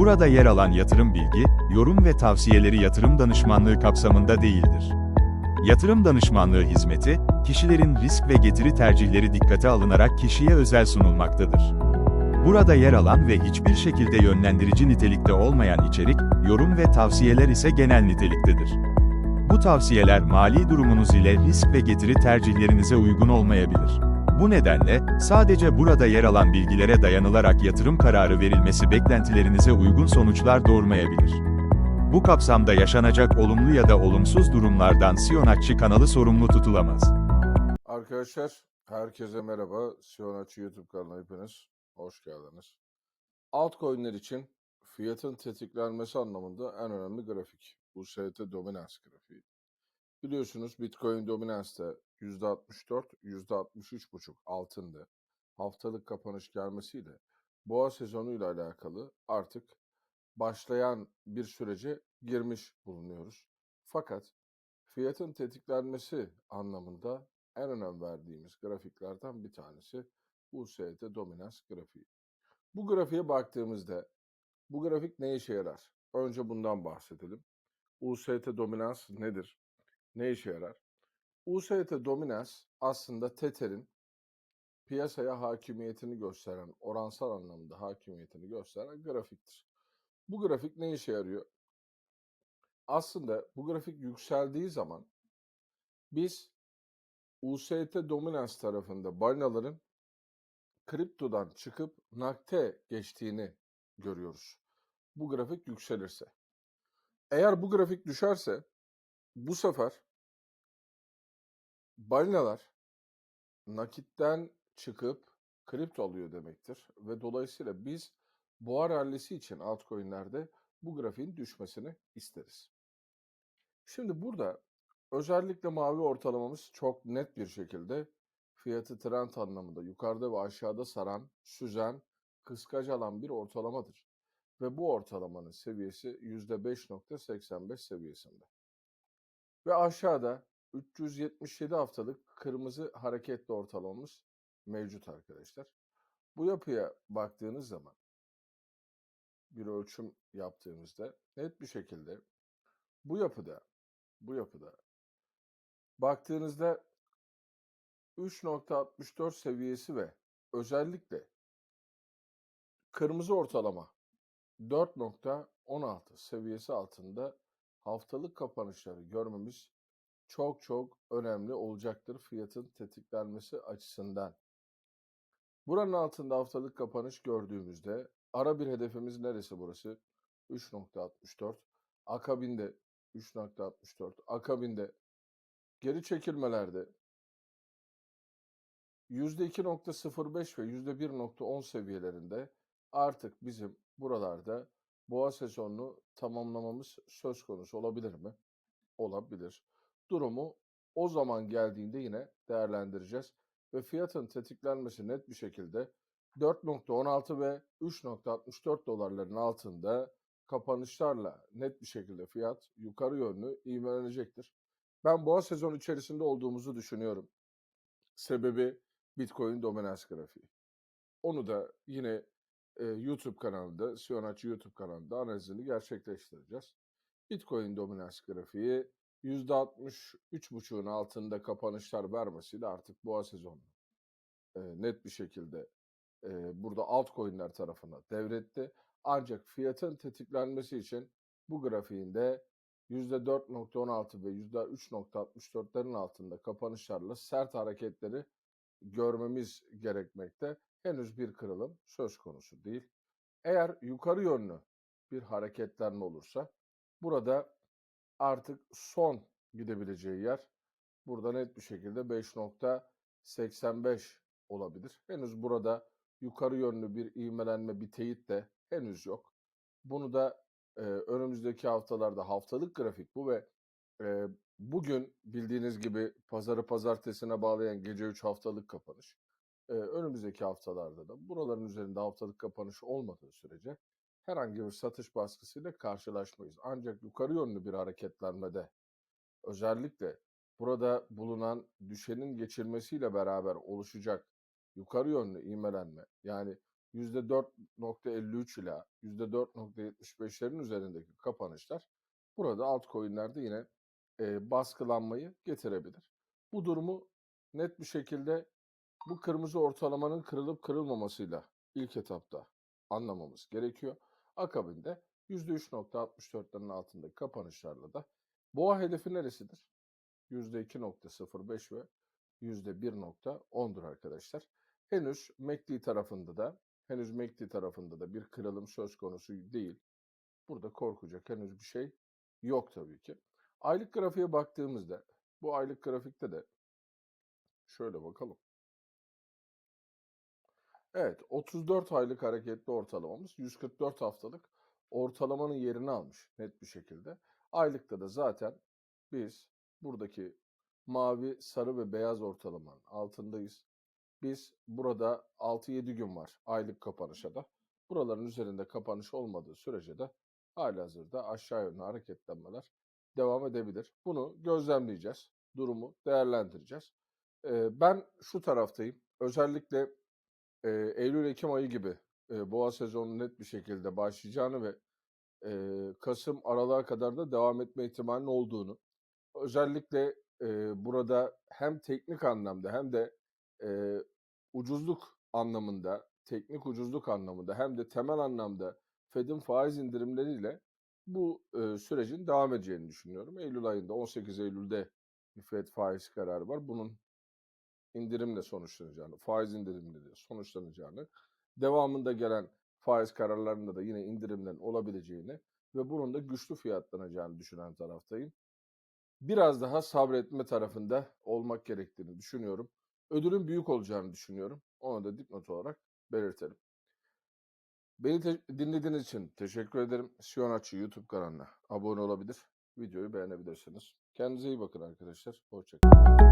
Burada yer alan yatırım bilgi, yorum ve tavsiyeleri yatırım danışmanlığı kapsamında değildir. Yatırım danışmanlığı hizmeti, kişilerin risk ve getiri tercihleri dikkate alınarak kişiye özel sunulmaktadır. Burada yer alan ve hiçbir şekilde yönlendirici nitelikte olmayan içerik, yorum ve tavsiyeler ise genel niteliktedir. Bu tavsiyeler mali durumunuz ile risk ve getiri tercihlerinize uygun olmayabilir. Bu nedenle, sadece burada yer alan bilgilere dayanılarak yatırım kararı verilmesi beklentilerinize uygun sonuçlar doğurmayabilir. Bu kapsamda yaşanacak olumlu ya da olumsuz durumlardan Siyonakçı kanalı sorumlu tutulamaz. Arkadaşlar herkese merhaba. Siyonacı YouTube kanalına hepiniz hoş geldiniz. Altcoin'ler için fiyatın tetiklenmesi anlamında en önemli grafik. UST Dominance grafiği. Biliyorsunuz Bitcoin Dominance'da %64, %63,5 altında haftalık kapanış gelmesiyle boğa sezonuyla alakalı artık başlayan bir sürece girmiş bulunuyoruz. Fakat fiyatın tetiklenmesi anlamında en önem verdiğimiz grafiklerden bir tanesi UST Dominance grafiği. Bu grafiğe baktığımızda bu grafik ne işe yarar? Önce bundan bahsedelim. UST Dominance nedir? Ne işe yarar? UST Dominance aslında Tether'in piyasaya hakimiyetini gösteren, oransal anlamda hakimiyetini gösteren grafiktir. Bu grafik ne işe yarıyor? Aslında bu grafik yükseldiği zaman biz UST Dominance tarafında balinaların kriptodan çıkıp nakte geçtiğini görüyoruz. Bu grafik yükselirse. Eğer bu grafik düşerse bu sefer balinalar nakitten çıkıp kripto alıyor demektir. Ve dolayısıyla biz boğa rallisi için altcoin'lerde bu grafiğin düşmesini isteriz. Şimdi burada özellikle mavi ortalamamız çok net bir şekilde fiyatı trend anlamında yukarıda ve aşağıda saran, süzen, kıskaç alan bir ortalamadır. Ve bu ortalamanın seviyesi %5.85 seviyesinde. Ve aşağıda 377 haftalık kırmızı hareketli ortalamamız mevcut arkadaşlar. Bu yapıya baktığınız zaman bir ölçüm yaptığımızda net bir şekilde bu yapıda bu yapıda baktığınızda 3.64 seviyesi ve özellikle kırmızı ortalama 4.16 seviyesi altında haftalık kapanışları görmemiz çok çok önemli olacaktır fiyatın tetiklenmesi açısından. Buranın altında haftalık kapanış gördüğümüzde ara bir hedefimiz neresi burası? 3.64. Akabinde 3.64. Akabinde geri çekilmelerde %2.05 ve %1.10 seviyelerinde artık bizim buralarda boğa sezonunu tamamlamamız söz konusu olabilir mi? Olabilir. Durumu o zaman geldiğinde yine değerlendireceğiz ve fiyatın tetiklenmesi net bir şekilde 4.16 ve 3.64 dolarların altında kapanışlarla net bir şekilde fiyat yukarı yönlü ivmelenecektir. Ben boğa sezonu içerisinde olduğumuzu düşünüyorum. Sebebi Bitcoin dominans grafiği. Onu da yine e, YouTube kanalında, Siyonacı YouTube kanalında analizini gerçekleştireceğiz. Bitcoin dominans grafiği %63.5'un altında kapanışlar vermesiyle artık boğa sezonu e, net bir şekilde e, burada altcoin'ler tarafına devretti. Ancak fiyatın tetiklenmesi için bu grafiğinde %4.16 ve %3.64'lerin altında kapanışlarla sert hareketleri görmemiz gerekmekte. Henüz bir kırılım söz konusu değil. Eğer yukarı yönlü bir hareketlenme olursa burada artık son gidebileceği yer burada net bir şekilde 5.85 olabilir. Henüz burada yukarı yönlü bir ivmelenme, bir teyit de henüz yok. Bunu da e, önümüzdeki haftalarda haftalık grafik bu ve e, bugün bildiğiniz gibi pazarı pazartesine bağlayan gece 3 haftalık kapanış. E, önümüzdeki haftalarda da buraların üzerinde haftalık kapanış olmadığı sürece herhangi bir satış baskısıyla karşılaşmayız. Ancak yukarı yönlü bir hareketlenmede özellikle burada bulunan düşenin geçilmesiyle beraber oluşacak yukarı yönlü ivmelenme yani %4.53 ila %4.75'lerin üzerindeki kapanışlar burada altcoin'lerde yine e, baskılanmayı getirebilir. Bu durumu net bir şekilde bu kırmızı ortalamanın kırılıp kırılmamasıyla ilk etapta anlamamız gerekiyor. Akabinde %3.64'lerin altındaki kapanışlarla da boğa hedefi neresidir? %2.05 ve %1.10'dur arkadaşlar. Henüz MACD tarafında da henüz MACD tarafında da bir kırılım söz konusu değil. Burada korkacak henüz bir şey yok tabii ki. Aylık grafiğe baktığımızda bu aylık grafikte de şöyle bakalım. Evet, 34 aylık hareketli ortalamamız 144 haftalık ortalamanın yerini almış net bir şekilde. Aylıkta da zaten biz buradaki mavi, sarı ve beyaz ortalamanın altındayız. Biz burada 6-7 gün var aylık kapanışa da. Buraların üzerinde kapanış olmadığı sürece de halihazırda aşağı yönlü hareketlenmeler devam edebilir. Bunu gözlemleyeceğiz. Durumu değerlendireceğiz. Ben şu taraftayım. Özellikle e, Eylül-Ekim ayı gibi e, boğa sezonu net bir şekilde başlayacağını ve e, Kasım aralığa kadar da devam etme ihtimalinin olduğunu özellikle e, burada hem teknik anlamda hem de e, ucuzluk anlamında, teknik ucuzluk anlamında hem de temel anlamda Fed'in faiz indirimleriyle bu e, sürecin devam edeceğini düşünüyorum. Eylül ayında 18 Eylül'de bir Fed faiz kararı var. Bunun indirimle sonuçlanacağını, faiz indirimleri sonuçlanacağını, devamında gelen faiz kararlarında da yine indirimlerin olabileceğini ve bunun da güçlü fiyatlanacağını düşünen taraftayım. Biraz daha sabretme tarafında olmak gerektiğini düşünüyorum. Ödülün büyük olacağını düşünüyorum. Onu da dipnot olarak belirtelim. Beni dinlediğiniz için teşekkür ederim. Siyonatçı YouTube kanalına abone olabilir, videoyu beğenebilirsiniz. Kendinize iyi bakın arkadaşlar. Hoşçakalın.